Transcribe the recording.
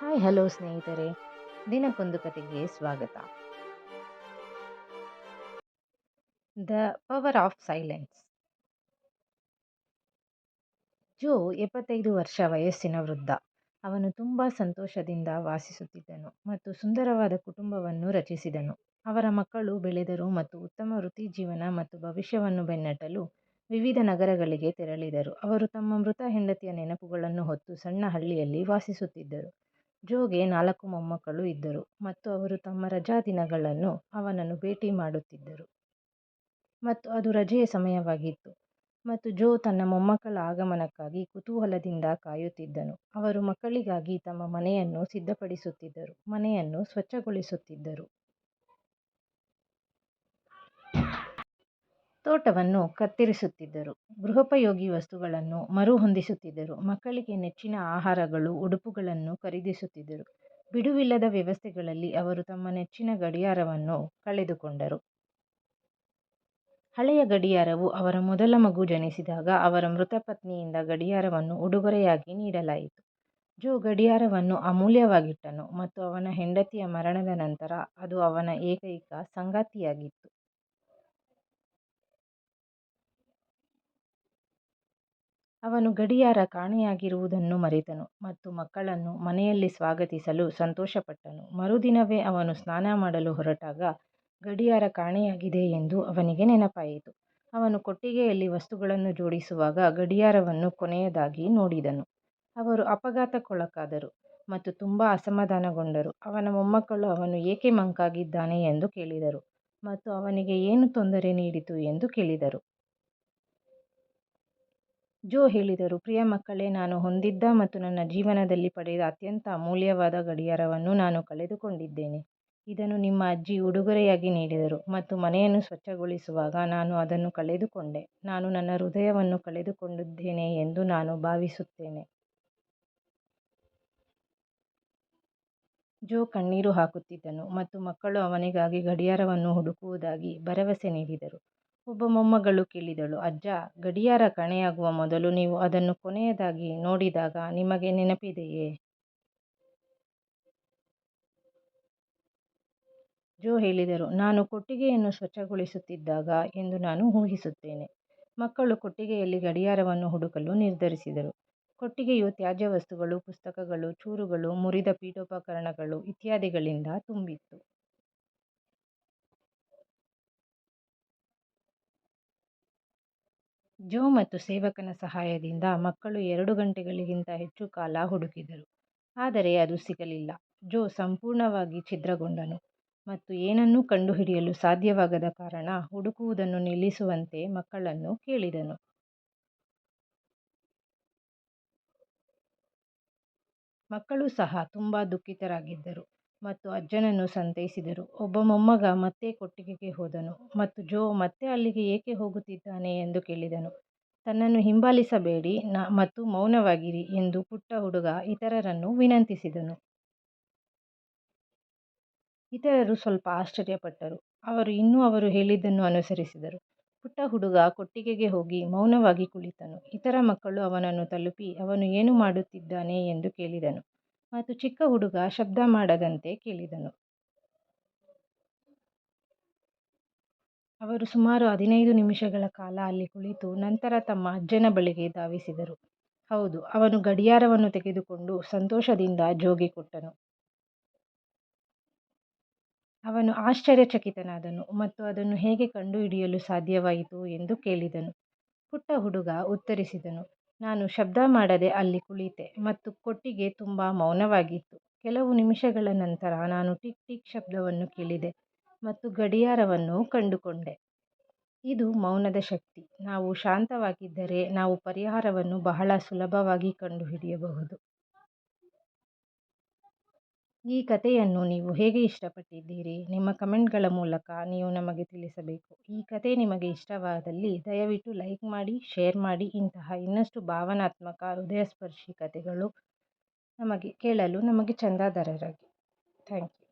Hi, hello ಸ್ನೇಹಿತರೆ. ದಿನಕ್ಕೊಂದು ಕತೆಗೆ ಸ್ವಾಗತ. The power of silence. Joe ಎಪ್ಪತ್ತೈದು ವರ್ಷ ವಯಸ್ಸಿನ ವೃದ್ಧ. ಅವನು ತುಂಬ ಸಂತೋಷದಿಂದ ವಾಸಿಸುತ್ತಿದ್ದನು ಮತ್ತು ಸುಂದರವಾದ ಕುಟುಂಬವನ್ನು ರಚಿಸಿದನು. ಅವರ ಮಕ್ಕಳು ಬೆಳೆದರು ಮತ್ತು ಉತ್ತಮ ವೃತ್ತಿ ಜೀವನ ಮತ್ತು ಭವಿಷ್ಯವನ್ನು ಬೆನ್ನಟ್ಟಲು ವಿವಿಧ ನಗರಗಳಿಗೆ ತೆರಳಿದರು. ಅವರು ತಮ್ಮ ಮೃತ ಹೆಂಡತಿಯ ನೆನಪುಗಳನ್ನು ಹೊತ್ತು ಸಣ್ಣ ಹಳ್ಳಿಯಲ್ಲಿ ವಾಸಿಸುತ್ತಿದ್ದರು. ಜೋಗೆ ನಾಲ್ಕು ಮೊಮ್ಮಕ್ಕಳು ಇದ್ದರು ಮತ್ತು ಅವರು ತಮ್ಮ ರಜಾ ದಿನಗಳನ್ನು ಅವನನ್ನು ಭೇಟಿ ಮಾಡುತ್ತಿದ್ದರು. ಮತ್ತು ಅದು ರಜೆಯ ಸಮಯವಾಗಿತ್ತು ಮತ್ತು ಜೋ ತನ್ನ ಮೊಮ್ಮಕ್ಕಳ ಆಗಮನಕ್ಕಾಗಿ ಕುತೂಹಲದಿಂದ ಕಾಯುತ್ತಿದ್ದನು. ಅವರು ಮಕ್ಕಳಿಗಾಗಿ ತಮ್ಮ ಮನೆಯನ್ನು ಸಿದ್ಧಪಡಿಸುತ್ತಿದ್ದರು, ಮನೆಯನ್ನು ಸ್ವಚ್ಛಗೊಳಿಸುತ್ತಿದ್ದರು. ತೋಟವನ್ನು ಕತ್ತರಿಸುತ್ತಿದ್ದರು. ಗೃಹೋಪಯೋಗಿ ವಸ್ತುಗಳನ್ನು ಮರುಹೊಂದಿಸುತ್ತಿದ್ದರು. ಮಕ್ಕಳಿಗೆ ನೆಚ್ಚಿನ ಆಹಾರಗಳು, ಉಡುಪುಗಳನ್ನು ಖರೀದಿಸುತ್ತಿದ್ದರು. ಬಿಡುವಿಲ್ಲದ ವ್ಯವಸ್ಥೆಗಳಲ್ಲಿ ಅವರು ತಮ್ಮ ನೆಚ್ಚಿನ ಗಡಿಯಾರವನ್ನು ಕಳೆದುಕೊಂಡರು. ಹಳೆಯ ಗಡಿಯಾರವು ಅವರ ಮೊದಲ ಮಗು ಜನಿಸಿದಾಗ ಅವರ ಮೃತ ಪತ್ನಿಯಿಂದ ಗಡಿಯಾರವನ್ನು ಉಡುಗೊರೆಯಾಗಿ ನೀಡಲಾಯಿತು. ಜೋ ಗಡಿಯಾರವನ್ನು ಅಮೂಲ್ಯವಾಗಿಟ್ಟನು ಮತ್ತು ಅವನ ಹೆಂಡತಿಯ ಮರಣದ ನಂತರ ಅದು ಅವನ ಏಕೈಕ ಸಂಗಾತಿಯಾಗಿತ್ತು. ಅವನು ಗಡಿಯಾರ ಕಾಣೆಯಾಗಿರುವುದನ್ನು ಮರೆತನು ಮತ್ತು ಮಕ್ಕಳನ್ನು ಮನೆಯಲ್ಲಿ ಸ್ವಾಗತಿಸಲು ಸಂತೋಷಪಟ್ಟನು. ಮರುದಿನವೇ ಅವನು ಸ್ನಾನ ಮಾಡಲು ಹೊರಟಾಗ, ಗಡಿಯಾರ ಕಾಣೆಯಾಗಿದೆ ಎಂದು ಅವನಿಗೆ ನೆನಪಾಯಿತು. ಅವನು ಕೊಟ್ಟಿಗೆಯಲ್ಲಿ ವಸ್ತುಗಳನ್ನು ಜೋಡಿಸುವಾಗ ಗಡಿಯಾರವನ್ನು ಕೊನೆಯದಾಗಿ ನೋಡಿದನು. ಅವರು ಅಪಘಾತಕ್ಕೊಳಗಾದರು ಮತ್ತು ತುಂಬಾ ಅಸಮಾಧಾನಗೊಂಡರು. ಅವನ ಮೊಮ್ಮಕ್ಕಳು ಅವನು ಏಕೆ ಮಂಕಾಗಿದ್ದಾನೆ ಎಂದು ಕೇಳಿದರು ಮತ್ತು ಅವನಿಗೆ ಏನು ತೊಂದರೆ ನೀಡಿತು ಎಂದು ಕೇಳಿದರು. ಜೋ ಹೇಳಿದರು, ಪ್ರಿಯ ಮಕ್ಕಳೇ, ನಾನು ಹೊಂದಿದ್ದ ಮತ್ತು ನನ್ನ ಜೀವನದಲ್ಲಿ ಪಡೆದ ಅತ್ಯಂತ ಅಮೂಲ್ಯವಾದ ಗಡಿಯಾರವನ್ನು ನಾನು ಕಳೆದುಕೊಂಡಿದ್ದೇನೆ. ಇದನ್ನು ನಿಮ್ಮ ಅಜ್ಜಿ ಉಡುಗೊರೆಯಾಗಿ ನೀಡಿದರು ಮತ್ತು ಮನೆಯನ್ನು ಸ್ವಚ್ಛಗೊಳಿಸುವಾಗ ನಾನು ಅದನ್ನು ಕಳೆದುಕೊಂಡೆ. ನಾನು ನನ್ನ ಹೃದಯವನ್ನು ಕಳೆದುಕೊಂಡಿದ್ದೇನೆ ಎಂದು ನಾನು ಭಾವಿಸುತ್ತೇನೆ. ಜೋ ಕಣ್ಣೀರು ಹಾಕುತ್ತಿದ್ದನು ಮತ್ತು ಮಕ್ಕಳು ಅವನಿಗಾಗಿ ಗಡಿಯಾರವನ್ನು ಹುಡುಕುವುದಾಗಿ ಭರವಸೆ ನೀಡಿದರು. ಒಬ್ಬ ಮೊಮ್ಮಗಳು ಕೇಳಿದಳು, ಅಜ್ಜ, ಗಡಿಯಾರ ಕಣೆಯಾಗುವ ಮೊದಲು ನೀವು ಅದನ್ನು ಕೊನೆಯದಾಗಿ ನೋಡಿದಾಗ ನಿಮಗೆ ನೆನಪಿದೆಯೇ? ಜೋ ಹೇಳಿದರು, ನಾನು ಕೊಟ್ಟಿಗೆಯನ್ನು ಸ್ವಚ್ಛಗೊಳಿಸುತ್ತಿದ್ದಾಗ ಎಂದು ನಾನು ಊಹಿಸುತ್ತೇನೆ. ಮಕ್ಕಳು ಕೊಟ್ಟಿಗೆಯಲ್ಲಿ ಗಡಿಯಾರವನ್ನು ಹುಡುಕಲು ನಿರ್ಧರಿಸಿದರು. ಕೊಟ್ಟಿಗೆಯು ತ್ಯಾಜ್ಯ ವಸ್ತುಗಳು ಪುಸ್ತಕಗಳು, ಚೂರುಗಳು, ಮುರಿದ ಪೀಠೋಪಕರಣಗಳು ಇತ್ಯಾದಿಗಳಿಂದ ತುಂಬಿತ್ತು. ಜೋ ಮತ್ತು ಸೇವಕನ ಸಹಾಯದಿಂದ ಮಕ್ಕಳು ಎರಡು ಗಂಟೆಗಳಿಗಿಂತ ಹೆಚ್ಚು ಕಾಲ ಹುಡುಕಿದರು. ಆದರೆ ಅದು ಸಿಗಲಿಲ್ಲ. ಜೋ ಸಂಪೂರ್ಣವಾಗಿ ಛಿದ್ರಗೊಂಡನು ಮತ್ತು ಏನನ್ನೂ ಕಂಡುಹಿಡಿಯಲು ಸಾಧ್ಯವಾಗದ ಕಾರಣ ಹುಡುಕುವುದನ್ನು ನಿಲ್ಲಿಸುವಂತೆ ಮಕ್ಕಳನ್ನು ಕೇಳಿದನು. ಮಕ್ಕಳು ಸಹ ತುಂಬ ದುಃಖಿತರಾಗಿದ್ದರು. ಮತ್ತು ಅಜ್ಜನನ್ನು ಸಂತೈಸಿದರು. ಒಬ್ಬ ಮೊಮ್ಮಗ ಮತ್ತೆ ಕೊಟ್ಟಿಗೆಗೆ ಹೋದನು ಮತ್ತು ಜೋ ಮತ್ತೆ ಅಲ್ಲಿಗೆ ಏಕೆ ಹೋಗುತ್ತಿದ್ದಾನೆ ಎಂದು ಕೇಳಿದನು. ತನ್ನನ್ನು ಹಿಂಬಾಲಿಸಬೇಡಿ ಮತ್ತು ಮೌನವಾಗಿರಿ ಎಂದು ಪುಟ್ಟ ಹುಡುಗ ಇತರರನ್ನು ವಿನಂತಿಸಿದನು. ಇತರರು ಸ್ವಲ್ಪ ಆಶ್ಚರ್ಯಪಟ್ಟರು. ಅವರು ಇನ್ನೂ ಅವರು ಹೇಳಿದ್ದನ್ನು ಅನುಸರಿಸಿದರು. ಪುಟ್ಟ ಹುಡುಗ ಕೊಟ್ಟಿಗೆಗೆ ಹೋಗಿ ಮೌನವಾಗಿ ಕುಳಿತನು. ಇತರ ಮಕ್ಕಳು ಅವನನ್ನು ತಲುಪಿ, ಅವನು ಏನು ಮಾಡುತ್ತಿದ್ದಾನೆ? ಎಂದು ಕೇಳಿದನು. ಮತ್ತು ಚಿಕ್ಕ ಹುಡುಗ ಶಬ್ದ ಮಾಡದಂತೆ ಕೇಳಿದನು. ಅವರು ಸುಮಾರು ಹದಿನೈದು ನಿಮಿಷಗಳ ಕಾಲ ಅಲ್ಲಿ ಕುಳಿತು ನಂತರ ತಮ್ಮ ಅಜ್ಜನ ಬಳಿಗೆ ಧಾವಿಸಿದರು. ಹೌದು, ಅವನು ಗಡಿಯಾರವನ್ನು ತೆಗೆದುಕೊಂಡು ಸಂತೋಷದಿಂದ ಜೋಗಿ ಕೊಟ್ಟನು. ಅವನು ಆಶ್ಚರ್ಯಚಕಿತನಾದನು ಮತ್ತು ಅದನ್ನು ಹೇಗೆ ಕಂಡುಹಿಡಿಯಲು ಸಾಧ್ಯವಾಯಿತು ಎಂದು ಕೇಳಿದನು. ಪುಟ್ಟ ಹುಡುಗ ಉತ್ತರಿಸಿದನು ನಾನು ಶಬ್ದ ಮಾಡದೆ ಅಲ್ಲಿ ಕುಳಿತೆ ಮತ್ತು ಕೊಟ್ಟಿಗೆ ತುಂಬ ಮೌನವಾಗಿತ್ತು. ಕೆಲವು ನಿಮಿಷಗಳ ನಂತರ ನಾನು ಟಿಕ್ ಟಿಕ್ ಶಬ್ದವನ್ನು ಕೇಳಿದೆ ಮತ್ತು ಗಡಿಯಾರವನ್ನು ಕಂಡುಕೊಂಡೆ. ಇದು ಮೌನದ ಶಕ್ತಿ. ನಾವು ಶಾಂತವಾಗಿದ್ದರೆ ನಾವು ಪರಿಹಾರವನ್ನು ಬಹಳ ಸುಲಭವಾಗಿ ಕಂಡುಹಿಡಿಯಬಹುದು. ಈ ಕಥೆಯನ್ನು ನೀವು ಹೇಗೆ ಇಷ್ಟಪಟ್ಟಿದ್ದೀರಿ? ನಿಮ್ಮ ಕಮೆಂಟ್ಗಳ ಮೂಲಕ ನೀವು ನಮಗೆ ತಿಳಿಸಬೇಕು. ಈ ಕತೆ ನಿಮಗೆ ಇಷ್ಟವಾದಲ್ಲಿ ದಯವಿಟ್ಟು ಲೈಕ್ ಮಾಡಿ, ಶೇರ್ ಮಾಡಿ. ಇಂತಹ ಇನ್ನಷ್ಟು ಭಾವನಾತ್ಮಕ, ಹೃದಯಸ್ಪರ್ಶಿ ಕಥೆಗಳು ನಮಗೆ ಕೇಳಲು ನಮಗೆ ಚಂದಾದಾರರಾಗಿ. Thank you.